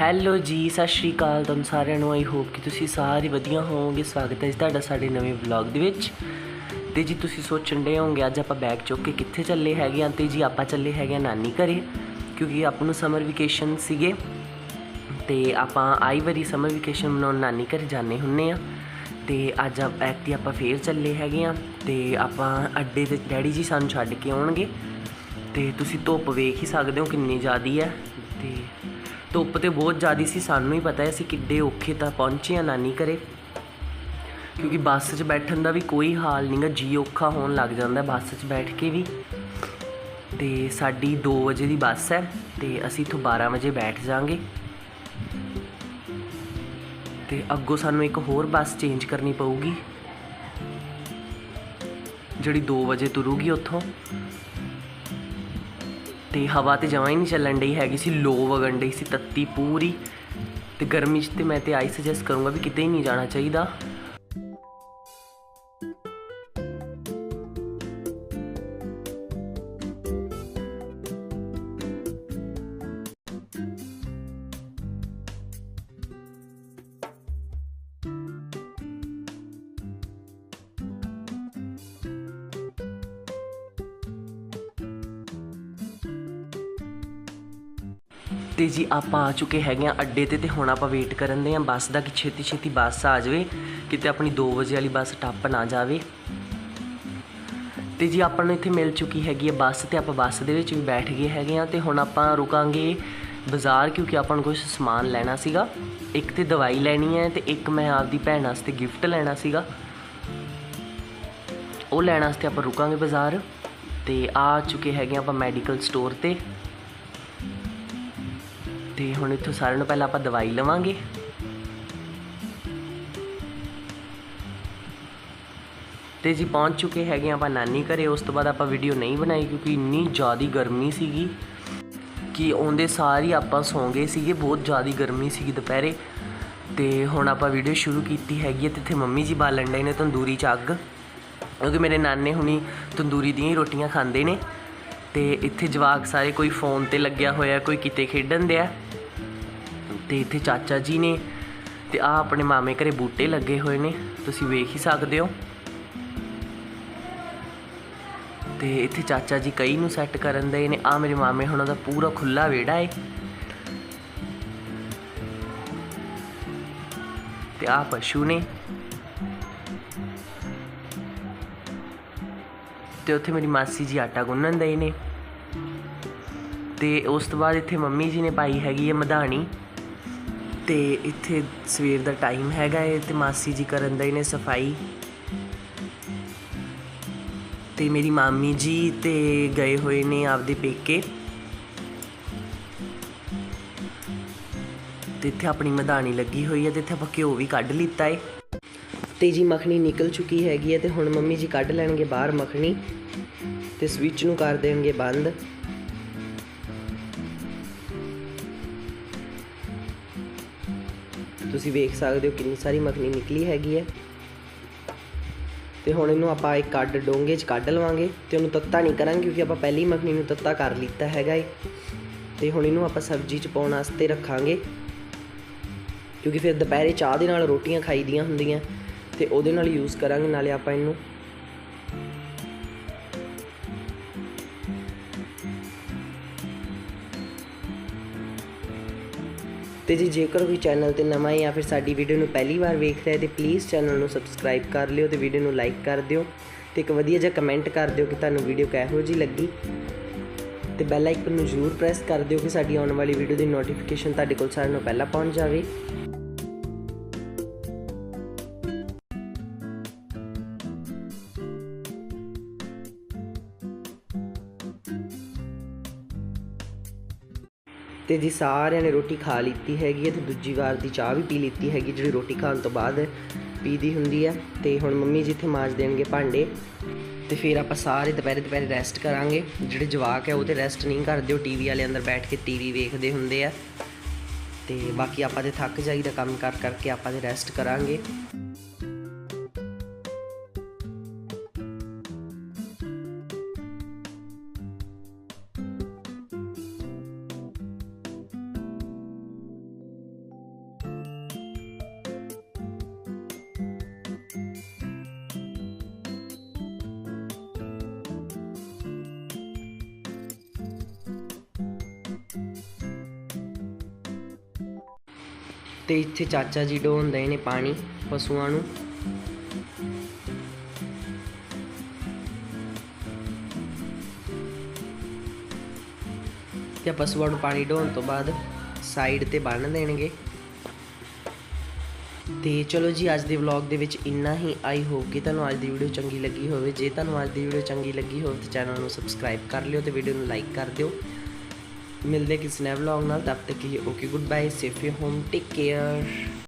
Hello ਜੀ, ਸਤਿ ਸ਼੍ਰੀ ਅਕਾਲ ਤੁਹਾਨੂੰ ਸਾਰਿਆਂ ਨੂੰ। ਆਈ ਹੋਪ ਕਿ ਤੁਸੀਂ ਸਾਰੇ ਵਧੀਆ ਹੋਵੋਗੇ। ਸਵਾਗਤ ਹੈ ਜੀ ਤੁਹਾਡਾ ਸਾਡੇ ਨਵੇਂ ਵਲੌਗ ਦੇ ਵਿੱਚ। ਤੇ ਜੀ, ਤੁਸੀਂ ਸੋਚਣ ਦੇ ਹੋਵੋਗੇ, ਅੱਜ ਆਪਾਂ ਬੈਗ ਚੁੱਕ ਕੇ ਕਿੱਥੇ ਚੱਲੇ ਹੈਗੇ ਆਂ ਤੇ ਜੀ, ਆਪਾਂ ਚੱਲੇ ਹੈਗੇ ਆਂ ਨਾਨੀ ਘਰੇ, ਕਿਉਂਕਿ ਆਪਾਂ ਨੂੰ ਸਮਰ ਵਕੇਸ਼ਨ ਸੀਗੇ। ਤੇ ਆਪਾਂ ਆਈ ਵਾਰੀ ਸਮਰ ਵਕੇਸ਼ਨ ਮਨਾਉਣ ਨਾਨੀ ਘਰ ਜਾਂਦੇ ਹੁੰਨੇ ਆ ਤੇ ਅੱਜ ਆਪ ਐਕਟੀ ਆਪਾਂ ਫੇਰ ਚੱਲੇ ਹੈਗੇ ਆ ਤੇ ਆਪਾਂ ਅੱਡੇ ਤੇ ਡੈਡੀ ਜੀ ਸਾਨੂੰ ਛੱਡ ਕੇ ਆਉਣਗੇ। ਤੇ ਤੁਸੀਂ ਧੁੱਪ ਵੇਖ ਹੀ ਸਕਦੇ ਹੋ ਕਿੰਨੀ ਜ਼ਿਆਦੀ ਹੈ। ਤੇ ਧੁੱਪ ਤੇ ਬਹੁਤ ਜ਼ਿਆਦੀ ਸੀ, ਸਾਨੂੰ ਹੀ ਪਤਾ ਹੈ ਅਸੀਂ ਕਿੱਡੇ ਔਖੇ ਤਾਂ ਪਹੁੰਚੇ ਆ ਨਾਨੀ ਘਰੇ। ਕਿਉਂਕਿ ਬੱਸ 'ਚ ਬੈਠਣ ਦਾ ਵੀ ਕੋਈ ਹਾਲ ਨਹੀਂਗਾ ਜੀ ਔਖਾ ਹੋਣ ਲੱਗ ਜਾਂਦਾ ਬੱਸ 'ਚ ਬੈਠ ਕੇ ਵੀ। ਤੇ ਸਾਡੀ 2 ਵਜੇ ਦੀ ਬੱਸ ਹੈ ਤੇ ਅਸੀਂ ਇੱਥੋਂ 12 ਵਜੇ ਬੈਠ ਜਾਾਂਗੇ। ਤੇ ਅੱਗੋਂ ਸਾਨੂੰ ਇੱਕ ਹੋਰ ਬੱਸ ਚੇਂਜ ਕਰਨੀ ਪਊਗੀ, ਜਿਹੜੀ 2 ਵਜੇ ਤੁਰੂਗੀ ਉੱਥੋਂ। ਤੇ ਹਵਾ ਤੇ ਜਮਾਂ ਹੀ ਨਹੀਂ ਚੱਲਣ ਡਈ, ਹੈਗੀ ਸੀ ਲੋ ਵਗਣ ਡਈ ਸੀ, ਤੱਤੀ ਪੂਰੀ। ਤੇ ਗਰਮੀ 'ਚ ਤੇ ਮੈਂ ਤੇ ਆਈ ਸੁਜੈਸਟ ਕਰੂੰਗਾ ਵੀ ਕਿਤੇ ਹੀ ਨਹੀਂ ਜਾਣਾ ਚਾਹੀਦਾ। ਤੇ ਜੀ ਆਪਾਂ ਆ ਚੁੱਕੇ ਹੈਗੇ ਆ ਅੱਡੇ ਤੇ ਤੇ ਹੁਣ ਆਪਾਂ ਵੇਟ ਕਰਨ ਦੇ ਆ। ਬੱਸ ਦਾ ਕਿ ਛੇਤੀ ਛੇਤੀ ਬੱਸ ਆ ਜਾਵੇ, ਕਿਤੇ ਆਪਣੀ 2 ਵਜੇ ਵਾਲੀ ਬੱਸ ਟੱਪ ਨਾ ਜਾਵੇ। ਤੇ ਜੀ ਆਪਾਂ ਨੂੰ ਇੱਥੇ ਮਿਲ ਚੁੱਕੀ ਹੈਗੀ ਹੈ ਬੱਸ ਤੇ ਆਪਾਂ ਬੱਸ ਦੇ ਵਿੱਚ ਵੀ ਬੈਠ ਗਏ ਹੈਗੇ ਆ ਤੇ ਹੁਣ ਆਪਾਂ ਰੁਕਾਂਗੇ ਬਾਜ਼ਾਰ ਕਿਉਂਕਿ ਆਪਾਂ ਨੂੰ ਕੁਝ ਸਮਾਨ ਲੈਣਾ ਸੀਗਾ। ਇੱਕ ਤੇ ਦਵਾਈ ਲੈਣੀ ਹੈ ਤੇ ਇੱਕ ਮੈਂ ਆਪਦੀ ਭੈਣ ਵਾਸਤੇ ਗਿਫਟ ਲੈਣਾ ਸੀਗਾ। ਉਹ ਲੈਣ ਵਾਸਤੇ ਆਪਾਂ ਰੁਕਾਂਗੇ ਬਾਜ਼ਾਰ ਤੇ ਆ ਚੁੱਕੇ ਹੈਗੇ ਆ ਆਪਾਂ ਮੈਡੀਕਲ ਸਟੋਰ ਤੇ। ਤੇ ਹੁਣ ਇੱਥੋਂ ਸਾਰਿਆਂ ਨੂੰ ਪਹਿਲਾਂ ਆਪਾਂ ਦਵਾਈ ਲਵਾਂਗੇ। ਤੇ ਜੀ ਪਹੁੰਚ ਚੁੱਕੇ ਹੈਗੇ ਆਪਾਂ ਨਾਨੀ ਘਰੇ, ਉਸ ਤੋਂ ਬਾਅਦ ਆਪਾਂ ਵੀਡੀਓ ਨਹੀਂ ਬਣਾਈ ਕਿਉਂਕਿ ਇੰਨੀ ਜ਼ਿਆਦੀ ਗਰਮੀ ਸੀਗੀ ਕਿ ਆਉਂਦੇ ਸਾਰ ਹੀ ਆਪਾਂ ਸੌਂ ਗਏ ਸੀਗੇ, ਬਹੁਤ ਜ਼ਿਆਦੀ ਗਰਮੀ ਸੀਗੀ ਦੁਪਹਿਰੇ। ਤੇ ਹੁਣ ਆਪਾਂ ਵੀਡੀਓ ਸ਼ੁਰੂ ਕੀਤੀ ਹੈਗੀ ਹੈ ਤੇ ਇੱਥੇ ਮੰਮੀ ਜੀ ਬਾਲਣ ਡੇ ਨੇ ਤੰਦੂਰੀ ਚ ਅੱਗ। ਕਿਉਂਕਿ ਮੇਰੇ ਨਾਨੇ ਹੁਣੀ ਤੰਦੂਰੀ ਦੀਆਂ ਹੀ ਰੋਟੀਆਂ ਖਾਂਦੇ ਨੇ। ਤੇ ਇੱਥੇ ਜਵਾਕ ਸਾਰੇ ਕੋਈ ਫੋਨ ਤੇ ਲੱਗਿਆ ਹੋਇਆ, ਕੋਈ ਕਿਤੇ ਖੇਡਣ ਦਿਆ। ਤੇ ਇੱਥੇ ਚਾਚਾ ਜੀ ਨੇ ਤੇ ਆ ਆਪਣੇ ਮਾਮੇ ਘਰੇ ਬੂਟੇ ਲੱਗੇ ਹੋਏ ਨੇ। ਤੁਸੀਂ ਵੇਖ ਹੀ ਸਕਦੇ ਹੋ। ਤੇ ਇੱਥੇ ਚਾਚਾ ਜੀ ਕਈ ਨੂੰ ਸੈੱਟ ਕਰਨ ਦੇ ਨੇ ਆ ਮੇਰੇ ਮਾਮੇ ਹੁਣਾਂ ਦਾ ਪੂਰਾ ਖੁੱਲਾ ਵਿਹੜਾ ਏ। ਤੇ ਆ ਪਸ਼ੂ ਨੇ। ਤੇ ਉੱਥੇ ਮੇਰੀ ਮਾਸੀ ਜੀ ਆਟਾ ਗੁੰਨਣ ਦੇ ਨੇ। ਤੇ ਉਸ ਤੋਂ ਬਾਅਦ ਇੱਥੇ ਮੰਮੀ ਜੀ ਨੇ ਪਾਈ ਹੈਗੀ ਹੈ ਮਧਾਣੀ। ਤੇ ਇੱਥੇ ਸਵੇਰ ਦਾ ਟਾਈਮ ਹੈਗਾ ਏ ਤੇ ਮਾਸੀ ਜੀ ਕਰਨ ਦੇ ਨੇ ਸਫ਼ਾਈ। ਤੇ ਮੇਰੀ ਮਾਮੀ ਜੀ ਤੇ ਗਏ ਹੋਏ ਨੇ ਆਪਦੇ ਪੇਕੇ। ਤੇ ਇੱਥੇ ਆਪਣੀ ਮਧਾਣੀ ਲੱਗੀ ਹੋਈ ਹੈ ਤੇ ਇੱਥੇ ਆਪਾਂ ਘਿਓ ਵੀ ਕੱਢ ਲਿੱਤਾ ਏ। ਤੇ ਜੀ ਮੱਖਣੀ ਨਿਕਲ ਚੁੱਕੀ ਹੈਗੀ ਹੈ ਤੇ ਹੁਣ ਮੰਮੀ ਜੀ ਕੱਢ ਲੈਣਗੇ ਬਾਹਰ ਮੱਖਣੀ ਤੇ ਸਵਿਚ ਨੂੰ ਕਰ ਦੇਣਗੇ ਬੰਦ। ਤੁਸੀਂ ਵੇਖ ਸਕਦੇ ਹੋ ਕਿੰਨੀ ਸਾਰੀ ਮੱਖਣੀ ਨਿਕਲੀ ਹੈਗੀ ਹੈ। ਤੇ ਹੁਣ ਇਹਨੂੰ ਆਪਾਂ ਇੱਕ ਕੱਢ, ਡੋਂਗੇ 'ਚ ਕੱਢ ਲਵਾਂਗੇ ਤੇ ਉਹਨੂੰ ਤੱਤਾ ਨਹੀਂ ਕਰਾਂਗੇ ਕਿਉਂਕਿ ਆਪਾਂ ਪਹਿਲੀ ਮੱਖਣੀ ਨੂੰ ਤੱਤਾ ਕਰ ਲਿੱਤਾ ਹੈਗਾ ਏ। ਤੇ ਹੁਣ ਇਹਨੂੰ ਆਪਾਂ ਸਬਜ਼ੀ 'ਚ ਪਾਉਣ ਵਾਸਤੇ ਰੱਖਾਂਗੇ। ਕਿਉਂਕਿ ਫਿਰ ਦੁਪਹਿਰੇ ਚਾਹ ਦੇ ਨਾਲ ਰੋਟੀਆਂ ਖਾਈਦੀਆਂ ਹੁੰਦੀਆਂ ਤੇ ਉਹਦੇ ਨਾਲ ਯੂਜ਼ ਕਰਾਂਗੇ, ਨਾਲੇ ਆਪਾਂ ਇਹਨੂੰ ਤੇ ਜੀ, ਜੇਕਰ ਕੋਈ ਚੈਨਲ ਤੇ ਨਵਾਂ ਹੈ ਜਾਂ ਫਿਰ ਸਾਡੀ ਵੀਡੀਓ ਨੂੰ ਪਹਿਲੀ ਵਾਰ ਵੇਖ ਰਿਹਾ ਹੈ, ਤੇ ਪਲੀਜ਼ ਚੈਨਲ ਨੂੰ ਸਬਸਕ੍ਰਾਈਬ ਕਰ ਲਿਓ ਤੇ ਵੀਡੀਓ ਨੂੰ ਲਾਈਕ ਕਰ ਦਿਓ ਤੇ ਇੱਕ ਵਧੀਆ ਜਿਹਾ ਕਮੈਂਟ ਕਰ ਦਿਓ ਕਿ ਤੁਹਾਨੂੰ ਵੀਡੀਓ ਕਿਹੋ ਜੀ ਲੱਗੀ। ਤੇ ਬੈਲ ਆਈਕਨ ਨੂੰ ਜ਼ਰੂਰ ਪ੍ਰੈਸ ਕਰ ਦਿਓ ਕਿ ਸਾਡੀ ਆਉਣ ਵਾਲੀ ਵੀਡੀਓ ਦੀ ਨੋਟੀਫਿਕੇਸ਼ਨ ਤੁਹਾਡੇ ਕੋਲ ਸਾਰਿਆਂ ਨੂੰ ਪਹਿਲਾਂ ਪਹੁੰਚ ਜਾਵੇ। ਤੇ ਜੀ ਸਾਰਿਆਂ ਨੇ ਰੋਟੀ ਖਾ ਲਿੱਤੀ ਹੈਗੀ ਹੈ ਤੇ ਦੂਜੀ ਵਾਰ ਦੀ ਚਾਹ ਵੀ ਪੀ ਲਿੱਤੀ ਹੈਗੀ ਜਿਹੜੀ ਰੋਟੀ ਖਾਣ ਤੋਂ ਬਾਅਦ ਪੀਦੀ ਹੁੰਦੀ ਹੈ। ਤੇ ਹੁਣ ਮੰਮੀ ਜੀ ਇੱਥੇ ਮਾਜ ਦੇਣਗੇ ਭਾਂਡੇ। ਤੇ ਫਿਰ ਆਪਾਂ ਸਾਰੇ ਦੁਪਹਿਰੇ ਦੁਪਹਿਰੇ ਰੈਸਟ ਕਰਾਂਗੇ। ਜਿਹੜੇ ਜਵਾਕ ਹੈ ਉਹ ਤੇ ਰੈਸਟ ਨਹੀਂ ਕਰਦੇ, ਉਹ ਟੀਵੀ ਵਾਲੇ ਅੰਦਰ ਬੈਠ ਕੇ ਟੀਵੀ ਵੇਖਦੇ ਹੁੰਦੇ ਆ। ਤੇ ਬਾਕੀ ਆਪਾਂ ਤੇ ਥੱਕ ਜਾਈਦਾ ਕੰਮ ਕਰ ਕਰਕੇ ਆਪਾਂ ਤੇ ਰੈਸਟ ਕਰਾਂਗੇ। ਤੇ ਇੱਥੇ ਚਾਚਾ ਜੀ ਢੋਂਦੇ ਨੇ ਪਾਣੀ ਪਸ਼ੂਆਂ ਨੂੰ। ਤੇ ਪਸ਼ੂਆਂ ਨੂੰ ਪਾਣੀ ਢੋਣ ਤੋਂ ਬਾਅਦ ਸਾਈਡ ਤੇ ਬੰਨ ਦੇਣਗੇ। ਤੇ ਚਲੋ ਜੀ, ਅੱਜ ਦੇ ਵਲੌਗ ਦੇ ਵਿੱਚ ਇੰਨਾ ਹੀ। ਆਈ ਹੋਪ ਕਿ ਤੁਹਾਨੂੰ ਅੱਜ ਦੀ ਵੀਡੀਓ ਚੰਗੀ ਲੱਗੀ ਹੋਵੇ। ਜੇ ਤੁਹਾਨੂੰ ਅੱਜ ਦੀ ਵੀਡੀਓ ਚੰਗੀ ਲੱਗੀ ਹੋਵੇ ਤਾਂ ਚੈਨਲ ਨੂੰ ਸਬਸਕ੍ਰਾਈਬ ਕਰ ਲਿਓ ਤੇ ਵੀਡੀਓ ਨੂੰ ਲਾਈਕ ਕਰ ਦਿਓ। ਮਿਲਦੇ ਕਿਸੇ ਨਵੇਂ ਵਲੌਗ ਨਾਲ ਤਦ ਤੱਕ ਲਈ okay good bye safe you home take care